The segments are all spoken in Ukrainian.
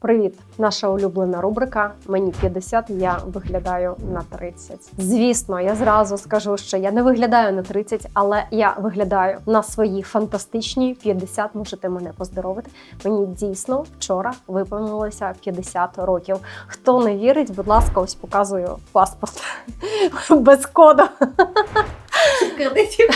Привіт, наша улюблена рубрика. Мені 50, я виглядаю на 30. Звісно, я зразу скажу, що я не виглядаю на 30, але я виглядаю на свої фантастичні 50. Можете мене поздоровити. Мені дійсно вчора виповнилося 50 років. Хто не вірить, будь ласка, ось показую паспорт без коду. Кредитів.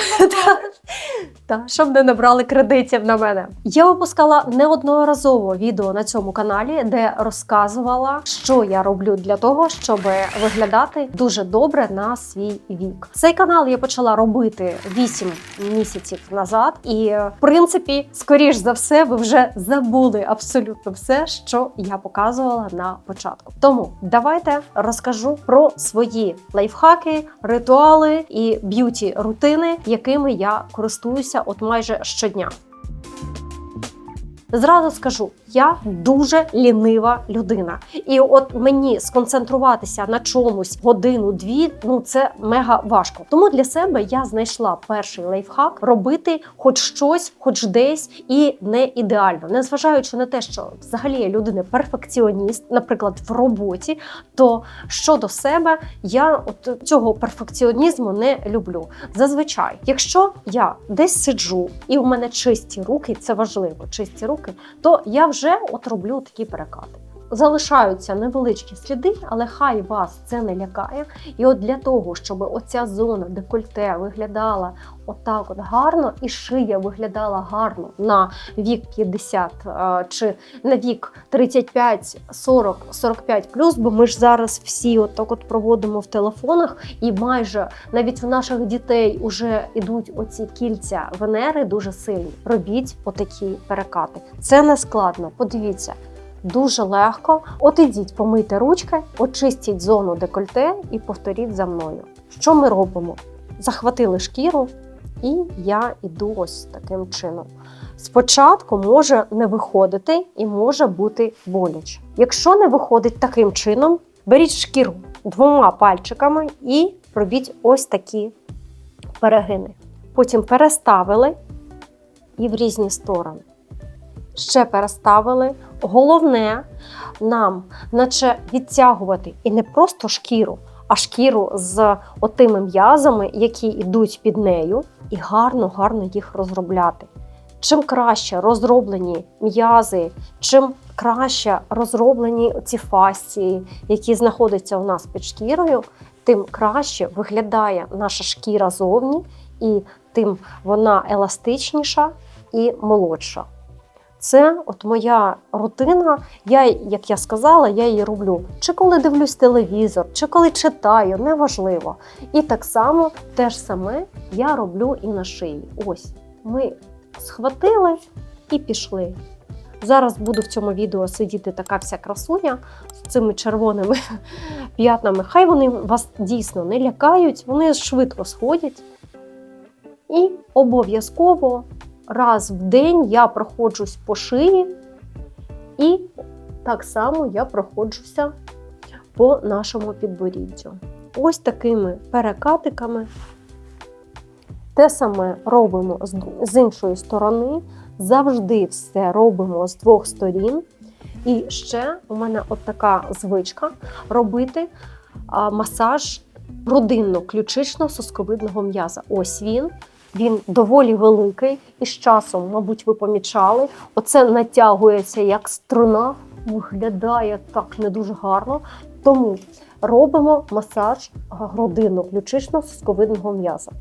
Та щоб не набрали кредитів на мене. Я випускала неодноразово відео на цьому каналі, де розказувала, що я роблю для того, щоб виглядати дуже добре на свій вік. Цей канал я почала робити 8 місяців назад, і в принципі, скоріш за все, ви вже забули абсолютно все, що я показувала на початку. Тому давайте розкажу про свої лайфхаки, ритуали і б'юті рутини, якими я користуюся от майже щодня. Зразу скажу, я дуже лінива людина, і от мені сконцентруватися на чомусь годину-дві, ну це мега важко. Тому для себе я знайшла перший лайфхак робити хоч щось, хоч десь, і не ідеально, незважаючи на те, що взагалі я людина перфекціоніст, наприклад, в роботі, то щодо себе я от цього перфекціонізму не люблю. Зазвичай, якщо я десь сиджу і в мене чисті руки, це важливо, чисті руки, то я вже от роблю такі перекати. Залишаються невеличкі сліди, але хай вас це не лякає. І от для того, щоб оця зона декольте виглядала отак от гарно, і шия виглядала гарно на вік 50 е, чи на вік 35, 40, 45 плюс, бо ми ж зараз всі от так от проводимо в телефонах, і майже навіть в наших дітей вже ідуть оці кільця Венери дуже сильні. Робіть отакі перекати. Це не складно. Подивіться. Дуже легко. От ідіть, помийте ручки, очистіть зону декольте і повторіть за мною. Що ми робимо? Захватили шкіру, і я іду ось таким чином. Спочатку може не виходити і може бути боляче. Якщо не виходить таким чином, беріть шкіру двома пальчиками і робіть ось такі перегини. Потім переставили і в різні сторони. Ще переставили. Головне нам, наче відтягувати і не просто шкіру, а шкіру з отими м'язами, які йдуть під нею, і гарно-гарно їх розробляти. Чим краще розроблені м'язи, чим краще розроблені ці фасції, які знаходяться у нас під шкірою, тим краще виглядає наша шкіра зовні, і тим вона еластичніша і молодша. Це от моя рутина. Я, як я сказала, я її роблю чи коли дивлюсь телевізор, чи коли читаю, неважливо. І так само те ж саме я роблю і на шиї. Ось ми схватили і пішли. Зараз буду в цьому відео сидіти така вся красуня з цими червоними п'ятнами. Хай вони вас дійсно не лякають, вони швидко сходять. І обов'язково раз в день я проходжусь по шиї, і так само я проходжуся по нашому підборіддю. Ось такими перекатиками. Те саме робимо з- іншої сторони, завжди все робимо з двох сторін. І ще у мене от така звичка робити масаж грудинно-ключично-сосковидного м'яза. Ось він. Він доволі великий, і з часом, мабуть, ви помічали, оце натягується як струна, виглядає так не дуже гарно. Тому робимо масаж грудинно-ключично-сосковидного м'яза.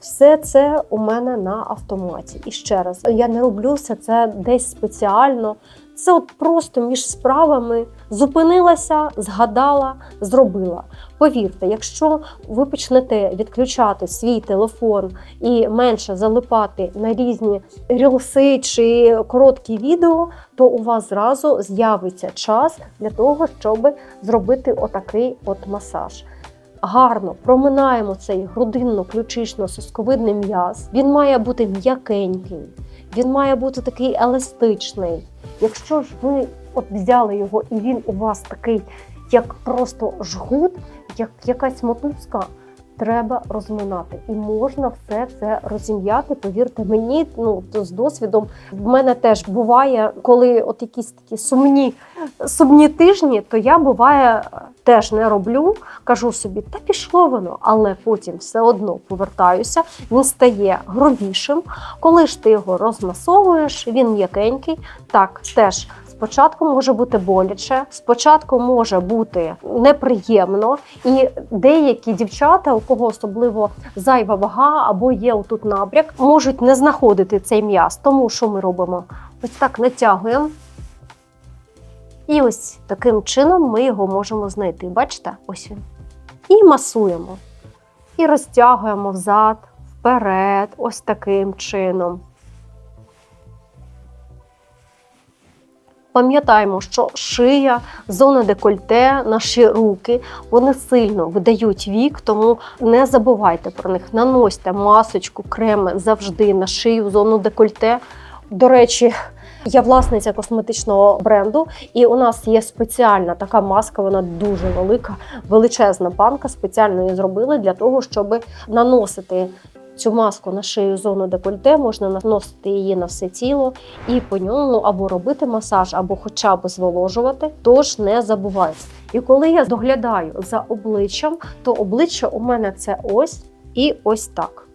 Все це у мене на автоматі. І ще раз, я не роблю все це десь спеціально. Це от просто між справами зупинилася, згадала, зробила. Повірте, якщо ви почнете відключати свій телефон і менше залипати на різні рілси чи короткі відео, то у вас зразу з'явиться час для того, щоб зробити отакий от масаж. Гарно проминаємо цей грудинно-ключично-сосковидний м'яз. Він має бути м'якенький, він має бути такий еластичний. Якщо ж ви от взяли його і він у вас такий, як просто жгут, як якась мотузка, треба розминати. І можна все це розім'яти. Повірте мені, ну то з досвідом в мене теж буває, коли от якісь такі сумні, сумні тижні, то я буває теж не роблю. Кажу собі, та пішло воно, але потім все одно повертаюся. Він стає грубішим. Коли ж ти його розмасовуєш, він м'якенький. Так, теж спочатку може бути боляче, спочатку може бути неприємно, і деякі дівчата, у кого особливо зайва вага або є отут набряк, можуть не знаходити цей м'яз. Тому що ми робимо? Ось так натягуємо. І ось таким чином ми його можемо знайти. Бачите? Ось він. І масуємо. І розтягуємо взад, вперед, ось таким чином. Пам'ятаємо, що шия, зона декольте, наші руки вони сильно видають вік, тому не забувайте про них. Наносьте масочку, креми завжди на шию, зону декольте. До речі, я власниця косметичного бренду, і у нас є спеціальна така маска, вона дуже велика, величезна банка. Спеціально її зробили для того, щоб наносити цю маску на шию зону декольте, можна наносити її на все тіло і по ньому або робити масаж, або хоча б зволожувати. Тож не забувайте. І коли я доглядаю за обличчям, то обличчя у мене це ось і ось так.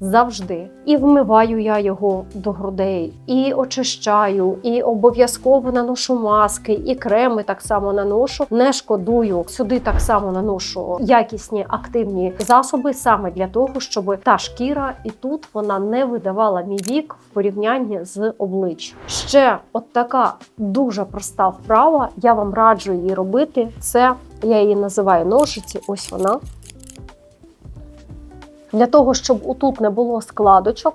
Завжди. І вмиваю я його до грудей, і очищаю, і обов'язково наношу маски, і креми так само наношу. Не шкодую. Сюди так само наношу якісні активні засоби саме для того, щоб та шкіра і тут вона не видавала мій вік в порівнянні з обличчям. Ще от така дуже проста вправа. Я вам раджу її робити. Це я її називаю ножиці. Ось вона для того, щоб отут не було складочок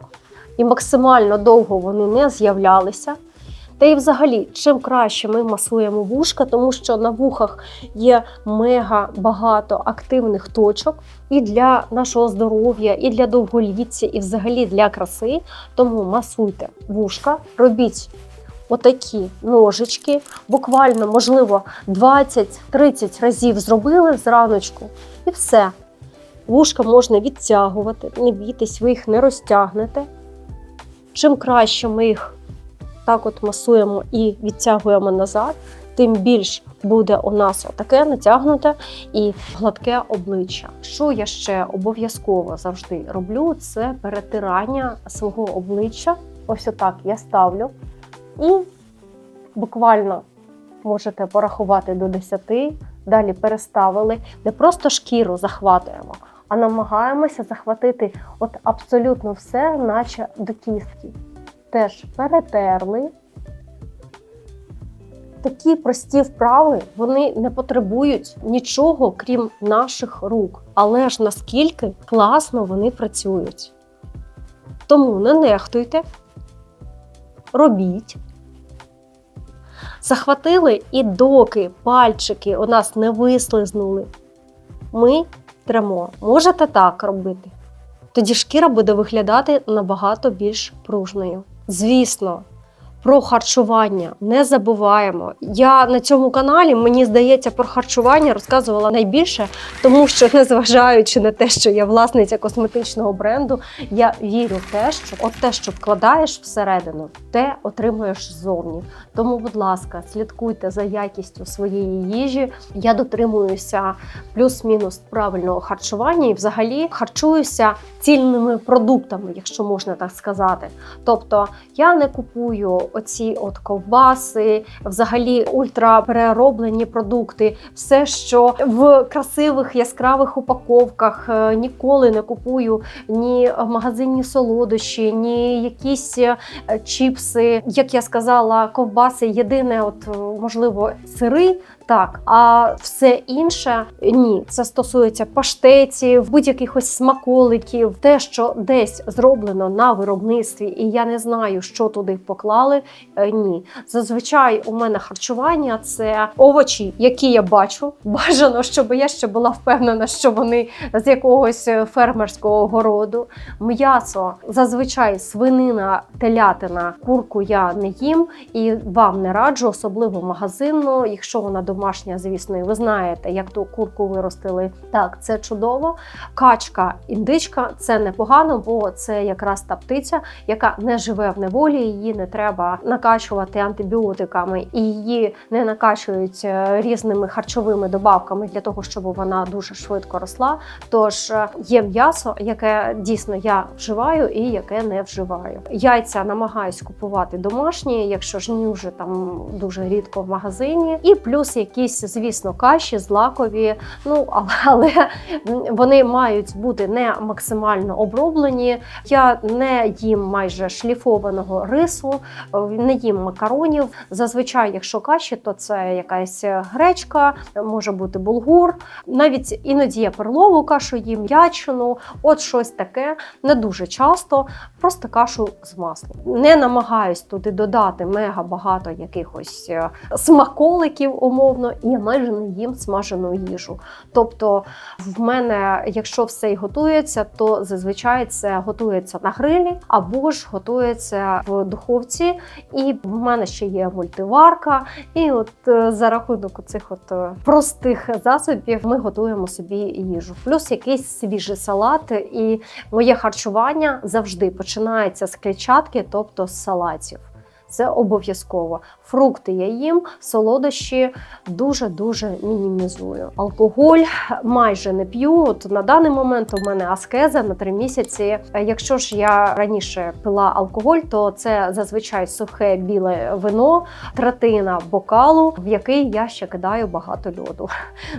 і максимально довго вони не з'являлися. Та і взагалі, чим краще ми масуємо вушка, тому що на вухах є мега багато активних точок і для нашого здоров'я, і для довголіття, і взагалі для краси. Тому масуйте вушка, робіть отакі ножички, буквально, можливо, 20-30 разів зробили зраночку, і все. Вушка можна відтягувати, не бійтесь, ви їх не розтягнете. Чим краще ми їх так от масуємо і відтягуємо назад, тим більш буде у нас таке натягнуте і гладке обличчя. Що я ще обов'язково завжди роблю, це перетирання свого обличчя. Ось отак я ставлю. І буквально можете порахувати до 10, далі переставили, не просто шкіру захватуємо, а намагаємося захватити от абсолютно все, наче до кістки. Теж перетерли. Такі прості вправи вони не потребують нічого, крім наших рук. Але ж наскільки класно вони працюють. Тому не нехтуйте, робіть. Захватили і доки пальчики у нас не вислизнули, ми тремо. Можете так робити. Тоді шкіра буде виглядати набагато більш пружною. Звісно, про харчування не забуваємо. Я на цьому каналі, мені здається, про харчування розказувала найбільше, тому що, незважаючи на те, що я власниця косметичного бренду, я вірю в те, що от те, що вкладаєш всередину, те отримуєш ззовні. Тому, будь ласка, слідкуйте за якістю своєї їжі. Я дотримуюся плюс-мінус правильного харчування і взагалі харчуюся цільними продуктами, якщо можна так сказати. Тобто я не купую оці от ковбаси, взагалі ультраперероблені продукти, все, що в красивих яскравих упаковках. Е, Ніколи не купую ні магазинні солодощі, ні якісь е, чіпси. Як я сказала, ковбаси єдине, от е, можливо, сири. Так, а все інше ні. Це стосується паштетів, будь-яких ось смаколиків, те, що десь зроблено на виробництві, і я не знаю, що туди поклали. Е, Ні, зазвичай у мене харчування це овочі, які я бачу. Бажано, щоб я ще була впевнена, що вони з якогось е, фермерського городу. М'ясо зазвичай свинина, телятина, курку я не їм і вам не раджу, особливо магазинну. Якщо вона домашня, звісно, і ви знаєте, як ту курку виростили. Так, це чудово. Качка, індичка це непогано, бо це якраз та птиця, яка не живе в неволі. Її не треба накачувати антибіотиками, і її не накачують е, різними харчовими добавками для того, щоб вона дуже швидко росла. Тож е, є м'ясо, яке дійсно я вживаю і яке не вживаю. Яйця намагаюсь купувати домашні, якщо ж ні, вже там дуже рідко в магазині. І плюс якісь, звісно, каші злакові. Ну але, але вони мають бути не максимально оброблені. Я не їм майже шліфованого рису, не їм макаронів. Зазвичай, якщо каші, то це якась гречка, може бути булгур. Навіть іноді я перлову кашу їм, ячину, от щось таке. Не дуже часто, просто кашу з маслом. Не намагаюсь туди додати мега багато якихось е, смаколиків, умовно, і я майже не їм смажену їжу. Тобто, в мене, якщо все й готується, то зазвичай це готується на грилі або ж готується в духовці. І в мене ще є мультиварка. І от е, за рахунок цих от е, простих засобів ми готуємо собі їжу. Плюс якийсь свіжий салат. І моє харчування завжди починається з клітчатки, тобто з салатів. Це обов'язково. Фрукти я їм, солодощі дуже-дуже мінімізую. Алкоголь майже не п'ю. От на даний момент у мене аскеза на три місяці. Якщо ж я раніше пила алкоголь, то це зазвичай сухе біле вино, третина бокалу, в який я ще кидаю багато льоду.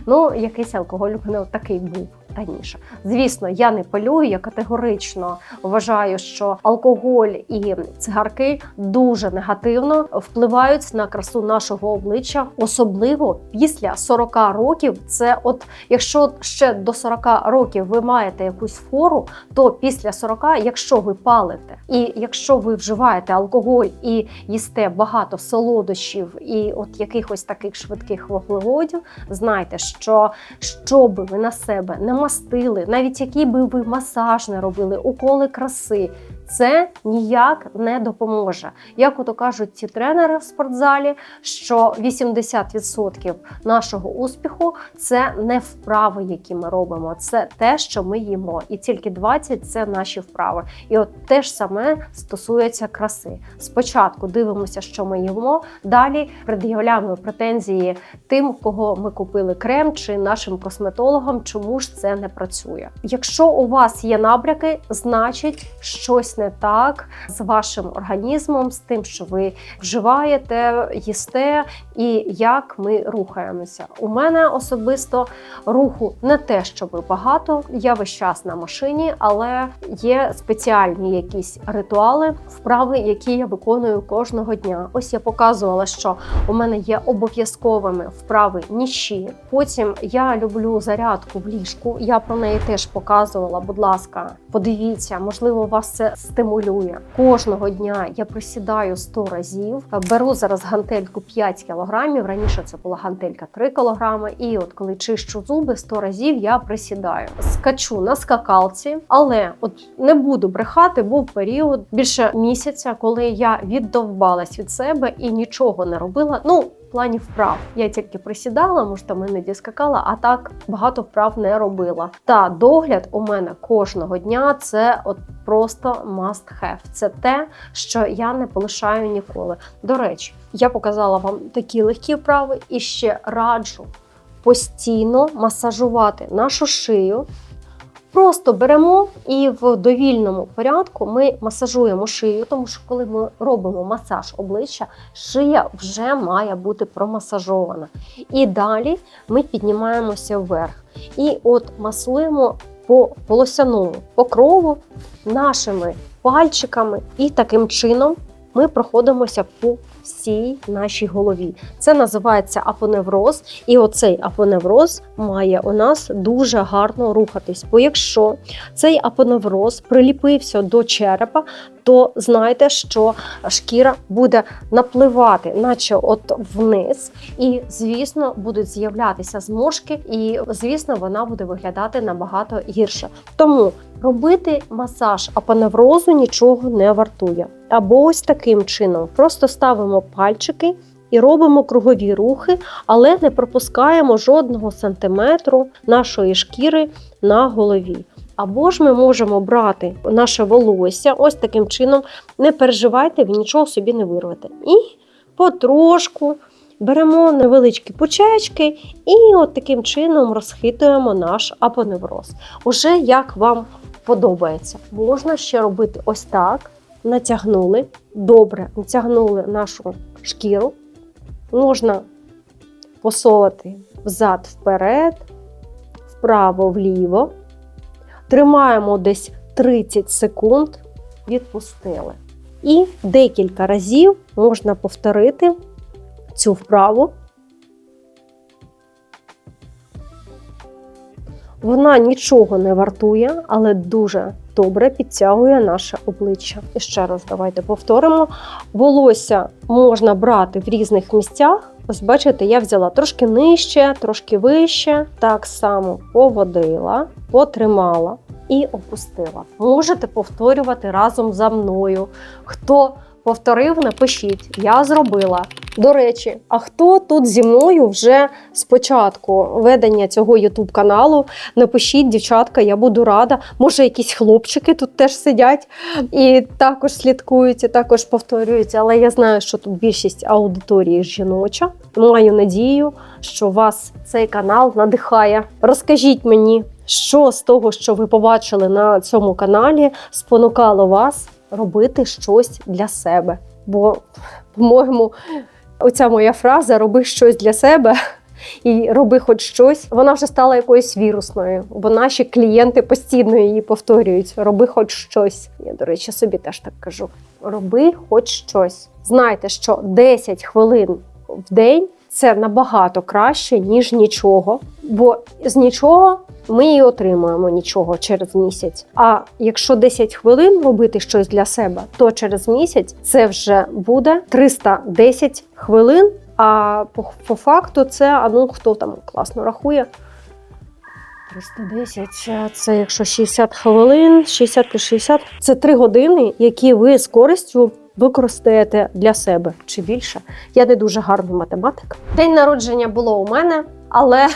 Ну, якийсь алкоголь у мене такий був раніше. Звісно, я не палю. Я категорично вважаю, що алкоголь і цигарки дуже негативно впливають на красу нашого обличчя, особливо після 40 років. Це от якщо ще до 40 років ви маєте якусь фору, то після 40, якщо ви палите, і якщо ви вживаєте алкоголь і їсте багато солодощів і от якихось таких швидких вуглеводів, знайте, що що би ви на себе не мастили, навіть який би ви масаж не робили, уколи краси. Це ніяк не допоможе. Як ото кажуть ці тренери в спортзалі, що 80% нашого успіху це не вправи, які ми робимо, це те, що ми їмо, і тільки 20% – це наші вправи. І от те ж саме стосується краси. Спочатку дивимося, що ми їмо, далі пред'являємо претензії тим, кого ми купили крем чи нашим косметологам, чому ж це не працює. Якщо у вас є набряки, значить щось не так з вашим організмом, з тим, що ви вживаєте, їсте, і як ми рухаємося. У мене особисто руху не те, щоб багато. Я весь час на машині, але є спеціальні якісь ритуали, вправи, які я виконую кожного дня. Ось я показувала, що у мене є обов'язковими вправи ніші. Потім я люблю зарядку в ліжку. Я про неї теж показувала. Будь ласка, подивіться, можливо, вас це стимулює. Кожного дня я присідаю 100 разів. Беру зараз гантельку 5 кілограмів. Раніше це була гантелька 3 кілограми. І от коли чищу зуби 100 разів, я присідаю. Скачу на скакалці, але от не буду брехати. Був період більше місяця, коли я віддовбалась від себе і нічого не робила. Ну. Плані вправ я тільки присідала, може там іноді скакала, а так багато вправ не робила. Та догляд у мене кожного дня це от просто must have. Це те, що я не полишаю ніколи. До речі, я показала вам такі легкі вправи і ще раджу постійно масажувати нашу шию. Просто беремо і в довільному порядку ми масажуємо шию, тому що коли ми робимо масаж обличчя, шия вже має бути промасажована. І далі ми піднімаємося вверх. І от масуємо по полосяному покрову нашими пальчиками, і таким чином ми проходимося по всій нашій голові. Це називається апоневроз, і оцей апоневроз має у нас дуже гарно рухатись. Бо якщо цей апоневроз приліпився до черепа, то знайте, що шкіра буде напливати, наче от вниз, і звісно будуть з'являтися зморшки, і звісно, вона буде виглядати набагато гірше. Тому робити масаж апоневрозу нічого не вартує. Або ось таким чином просто ставимо пальчики. І робимо кругові рухи, але не пропускаємо жодного сантиметру нашої шкіри на голові. Або ж ми можемо брати наше волосся ось таким чином. Не переживайте, ви нічого собі не вирвете. І потрошку беремо невеличкі пучечки і от таким чином розхитуємо наш апоневроз. Уже як вам подобається. Можна ще робити ось так. Натягнули, добре натягнули нашу шкіру. Можна посовати взад вперед, вправо-вліво. Тримаємо десь 30 секунд, відпустили. І декілька разів можна повторити цю вправу. Вона нічого не вартує, але дуже добре підтягує наше обличчя. І ще раз давайте повторимо. Волосся можна брати в різних місцях. Ось бачите, я взяла трошки нижче, трошки вище. Так само поводила, потримала і опустила. Можете повторювати разом за мною. Хто повторив, напишіть. Я зробила. До речі, а хто тут зі мною вже з початку ведення цього youtube каналу? Напишіть, дівчатка, я буду рада. Може, якісь хлопчики тут теж сидять і також слідкують, і також повторюють. Але я знаю, що тут більшість аудиторії жіноча. Маю надію, що вас цей канал надихає. Розкажіть мені, що з того, що ви побачили на цьому каналі, спонукало вас робити щось для себе. Бо, по-моєму, оця моя фраза роби щось для себе. І роби хоч щось, вона вже стала якоюсь вірусною, бо наші клієнти постійно її повторюють: роби хоч щось. Я, до речі, собі теж так кажу: роби хоч щось. Знайте, що 10 хвилин в день це набагато краще, ніж нічого. Бо з нічого ми і отримуємо нічого через місяць. А якщо 10 хвилин робити щось для себе, то через місяць це вже буде 310 хвилин. А по, по факту це, а ну хто там класно рахує. 310, це якщо 60 хвилин, 60 плюс 60, це 3 години, які ви з користю використаєте для себе чи більше. Я не дуже гарний математик. День народження було у мене, але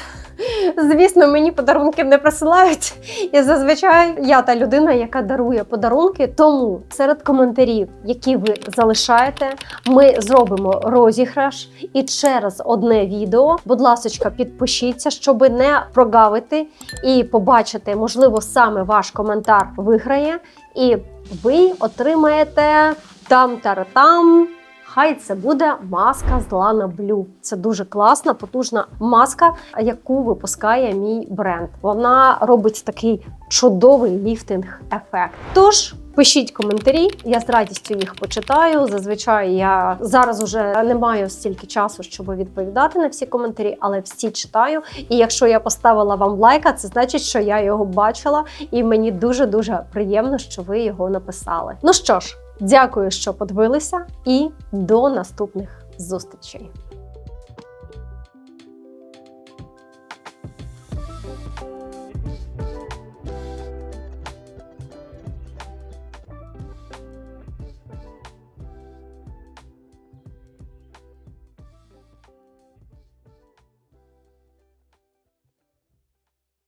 звісно, мені подарунки не присилають. І зазвичай я та людина, яка дарує подарунки. Тому серед коментарів, які ви залишаєте, ми зробимо розіграш. І через одне відео, будь ласка, підпишіться, щоб не прогавити і побачити, можливо, саме ваш коментар виграє, і ви отримаєте там-тара-там. Хай це буде маска з Lana Blue. Це дуже класна, потужна маска, яку випускає мій бренд. Вона робить такий чудовий ліфтинг-ефект. Тож. Пишіть коментарі, я з радістю їх почитаю. Зазвичай я зараз уже не маю стільки часу, щоб відповідати на всі коментарі, але всі читаю. І якщо я поставила вам лайка, це значить, що я його бачила, і мені дуже дуже приємно, що ви його написали. Ну що ж, дякую, що подивилися, і до наступних зустрічей.